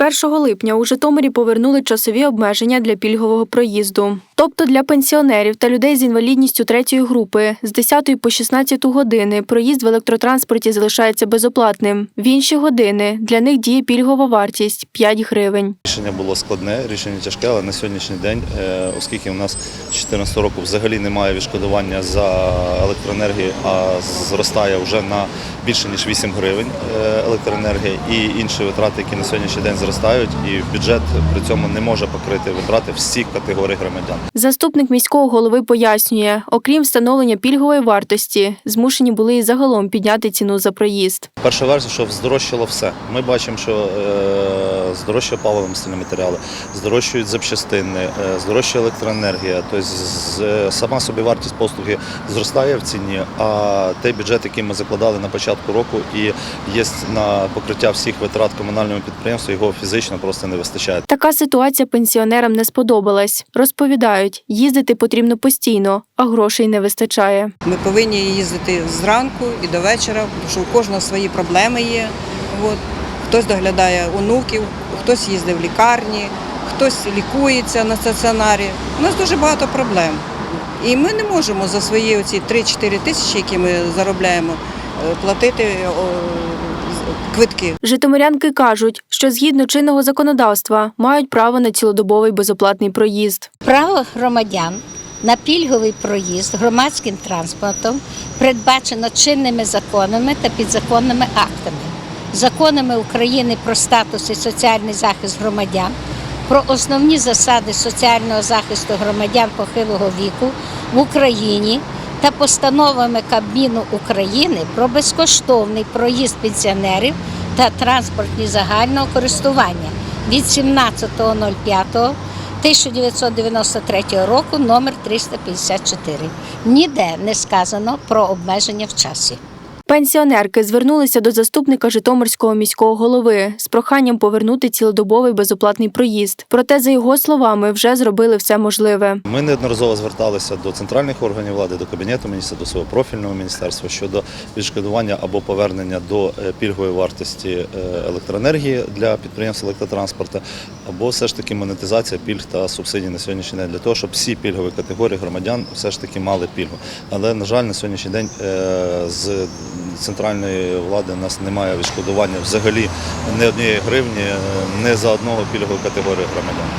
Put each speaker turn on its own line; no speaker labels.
1 липня у Житомирі повернули часові обмеження для пільгового проїзду. Тобто для пенсіонерів та людей з інвалідністю третьої групи з 10 по 16 години проїзд в електротранспорті залишається безоплатним. В інші години для них діє пільгова вартість 5 гривень.
Рішення було складне, рішення тяжке, але на сьогоднішній день, е, оскільки у нас з 2014 року взагалі немає відшкодування за електроенергію, а зростає вже на більше ніж 8 гривень е, електроенергія і інші витрати, які на сьогоднішній день зростають, і бюджет при цьому не може покрити витрати всіх категорій громадян.
Заступник міського голови пояснює, окрім встановлення пільгової вартості, змушені були і загалом підняти ціну за проїзд.
Перша версія, що здорожчало все. Ми бачимо, що е, здорожчає паливо-мастильні матеріали, здорожчують запчастини, е, здорожчує електроенергія. Тобто сама собі вартість послуги зростає в ціні, а той бюджет, який ми закладали на початку року, і є на покриття всіх витрат комунальному підприємству, його фізично просто не вистачає.
Така ситуація пенсіонерам не сподобалась. Розповідають, їздити потрібно постійно, а грошей не вистачає.
Ми повинні їздити зранку і до вечора, тому що у кожного свої проблеми є. От. Хтось доглядає онуків, хтось їздить в лікарні, хтось лікується на стаціонарі. У нас дуже багато проблем. І ми не можемо за свої оці 3-4 тисячі, які ми заробляємо, е, платити квитки.
Житомирянки кажуть, що згідно чинного законодавства мають право на цілодобовий безоплатний проїзд.
Право громадян на пільговий проїзд громадським транспортом передбачено чинними законами та підзаконними актами, законами України про статус і соціальний захист громадян, про основні засади соціального захисту громадян похилого віку в Україні та постановами Кабміну України про безкоштовний проїзд пенсіонерів та транспортні загального користування від 17.05 1993 року номер 354. Ніде не сказано про обмеження в часі.
Пенсіонерки звернулися до заступника Житомирського міського голови з проханням повернути цілодобовий безоплатний проїзд. Проте, за його словами, вже зробили все можливе.
Ми неодноразово зверталися до центральних органів влади, до кабінету міністра, до свого профільного міністерства щодо відшкодування або повернення до е, пільгової вартості е, електроенергії для підприємств електротранспорту, або все ж таки монетизація пільг та субсидій на сьогоднішній день для того, щоб всі пільгові категорії громадян все ж таки мали пільгу. Але на жаль, на сьогоднішній день е, з центральної влади у нас немає відшкодування взагалі ні однієї гривні, не за одного пільгової категорії громадян.